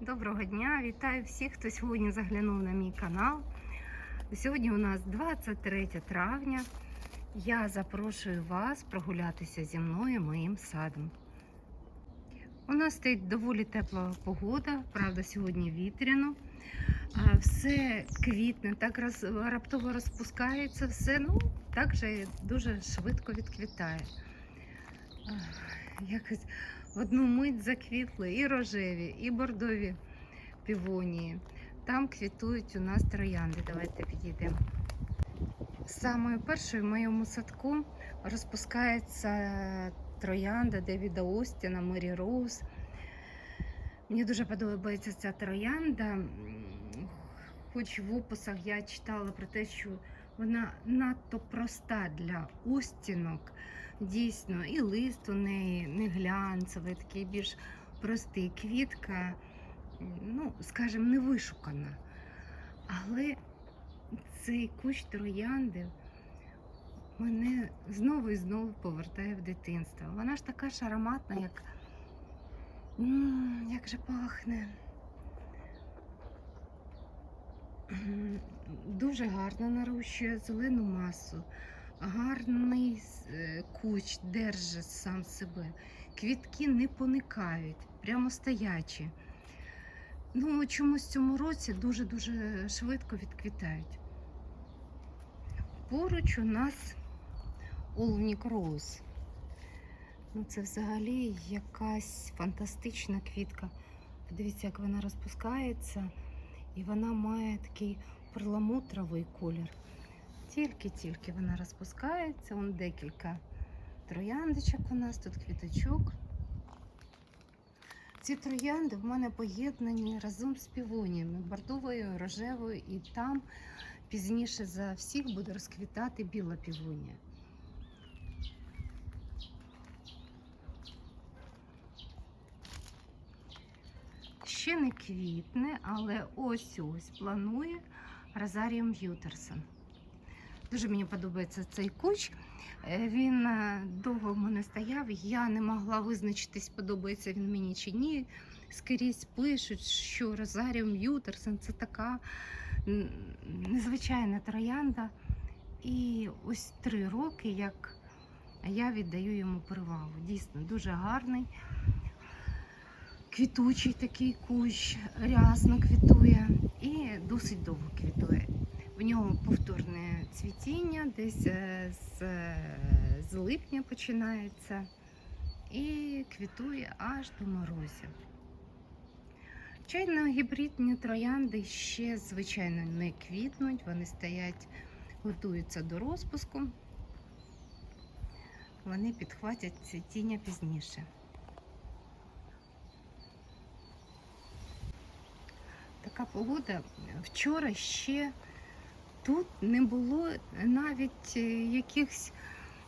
Доброго дня! Вітаю всіх, хто сьогодні заглянув на мій канал. Сьогодні у нас 23 травня. Я запрошую вас прогулятися зі мною моїм садом. У нас стоїть доволі тепла погода, правда, сьогодні вітряно. Все квітне, так роз, раптово розпускається, все ну, так же дуже швидко відквітає. Якось в одну мить заквітли і рожеві, і бордові півонії. Там квітують у нас троянди. Давайте підійдемо. Самою першою в моєму садку розпускається троянда Девіда Остіна, Мері Роуз. Мені дуже подобається ця троянда. Хоч в описах я читала про те, що вона надто проста для остінок. Дійсно, і лист у неї не глянцевий, такий більш простий. Квітка, ну, скажімо, не вишукана. Але цей кущ троянди мене знову і знову повертає в дитинство. Вона ж така ж ароматна, як, як же пахне. Дуже гарно нарощує зелену масу гарний е, кущ держить сам себе. Квітки не поникають, прямо стоячі. Ну, чомусь в цьому році дуже-дуже швидко відквітають. Поруч у нас Олнік Роуз. Ну, це взагалі якась фантастична квітка. Подивіться, як вона розпускається, і вона має такий перламутровий колір. Тільки-тільки вона розпускається, он декілька трояндочок у нас, тут квіточок. Ці троянди в мене поєднані разом з півоніями, бордовою, рожевою, і там пізніше за всіх буде розквітати біла півонія. Ще не квітне, але ось ось планує Розаріум Ютерсон. Дуже мені подобається цей кущ. Е, Він е, довго в мене стояв. Я не могла визначитись, подобається він мені чи ні. Скрізь пишуть, що Розаріум Ютерсон це така незвичайна троянда. І ось три роки, як я віддаю йому перевагу. Дійсно, дуже гарний, квітучий такий кущ, рясно квітує досить довго квітує. В нього повторне цвітіння, десь е, з, е, з липня починається і квітує аж до морозів. Чайно гібридні троянди ще, звичайно, не квітнуть, вони стоять, готуються до розпуску. Вони підхватять цвітіння пізніше. Така погода. Вчора ще тут не було навіть е, якихось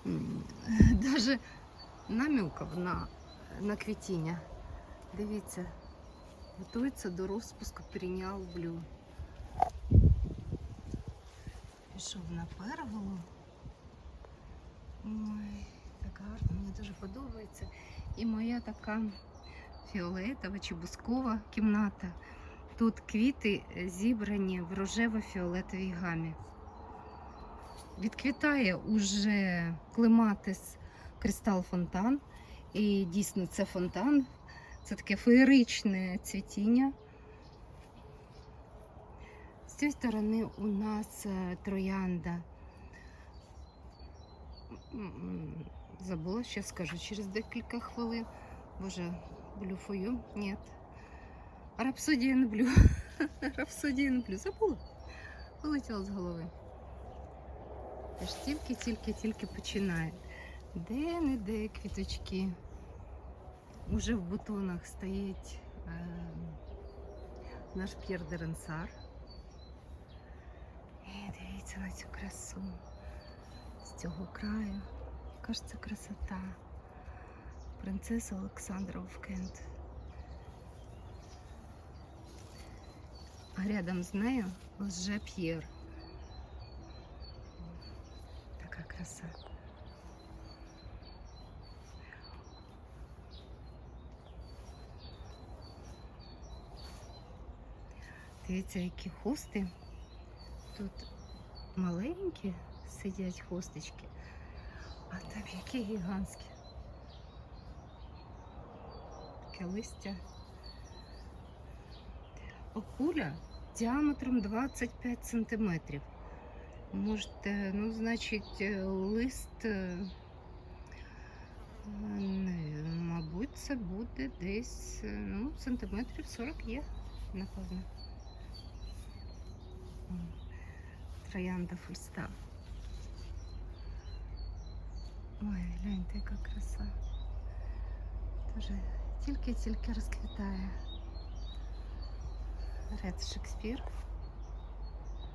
м, даже наміків на, на квітіння. Дивіться, готується до розпуску перініал блю. Пішов на перголу. Ой, так гарно, мені дуже подобається. І моя така фіолетова чи бускова кімната. Тут квіти е, зібрані в рожево-фіолетовій гамі. Відквітає уже клематис Кристал Фонтан. І дійсно це фонтан. Це таке феєричне цвітіння. З цієї сторони у нас е, троянда. Забула, що скажу через декілька хвилин. Боже, блюфою? Ні. Рапсодіан блю. Рапсодіан блю. Забула. Вилетіла з голови. Тож тільки-тільки-тільки починає. Де-не-де квіточки. Уже в бутонах стоїть е, наш П'єр де Ренсар. І дивіться на цю красу з цього краю. Яка ж це красота. Принцеса Олександра в А рядом з нею лже П'єр. Така краса. Дивіться, які хусти. Тут маленькі сидять хусточки, а там які гігантські. Таке листя. Окуля діаметром 25 сантиметрів. Можете, ну, значить, е, лист, е, мабуть, це буде десь е, ну, сантиметрів 40 є, напевно. Троянда фульстав. Ой, гляньте, яка краса. Тоже тільки-тільки розквітає. Ред Шекспір.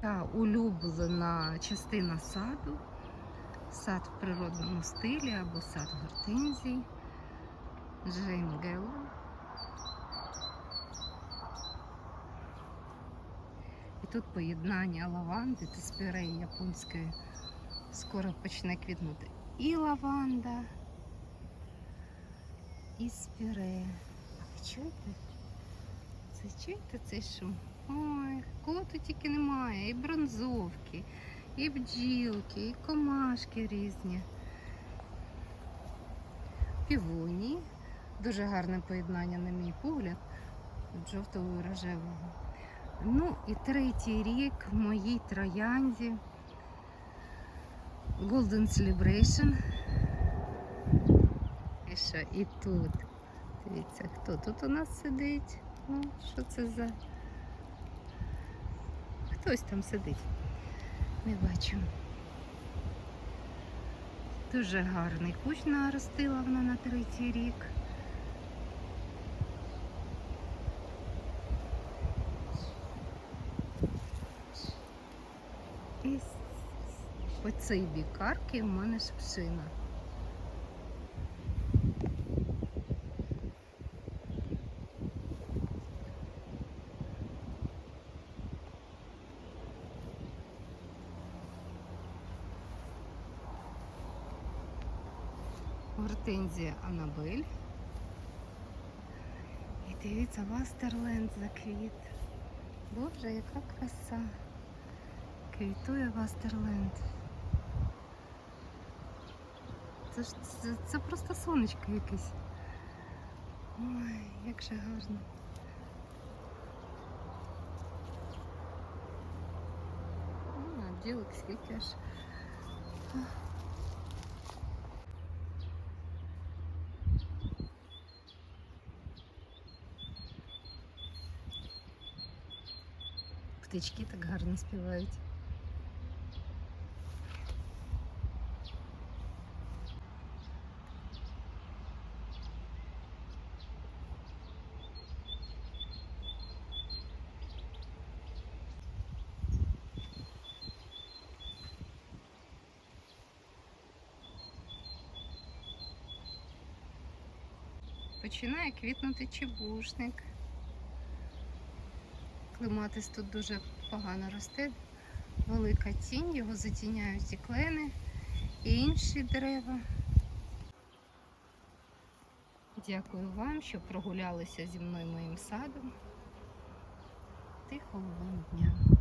Та улюблена частина саду. Сад в природному стилі або сад гортензій. Джейн Гелло. І тут поєднання лаванди та спіреї японської скоро почне квітнути. І лаванда, і спірея. А ви чуєте? Це чуєте цей шум? Ой, кого тут тільки немає. І бронзовки, і бджілки, і комашки різні. Півоні. Дуже гарне поєднання, на мій погляд, жовтого і рожевого. Ну і третій рік в моїй троянді Golden Celebration. І що, і тут. Дивіться, хто тут у нас сидить? Ну, що це за. Хтось там сидить. Не бачу. Дуже гарний кущ наростила вона на третій рік. І с- по цей бік арки у мене шпшина. Гортензія Анабель. І дивіться, Вастерленд заквіт. Боже, яка краса. Квітує Вастерленд. Це ж це, це просто сонечко якесь. Ой, як же гарно. А, ділок скільки аж. Птички так гарно співають. Починає квітнути чебушник. Клематис тут дуже погано росте. Велика тінь, його затіняють і клени, і інші дерева. Дякую вам, що прогулялися зі мною моїм садом. Тихого вам дня.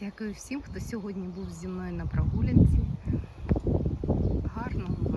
Дякую всім, хто сьогодні був зі мною на прогулянці. Гарного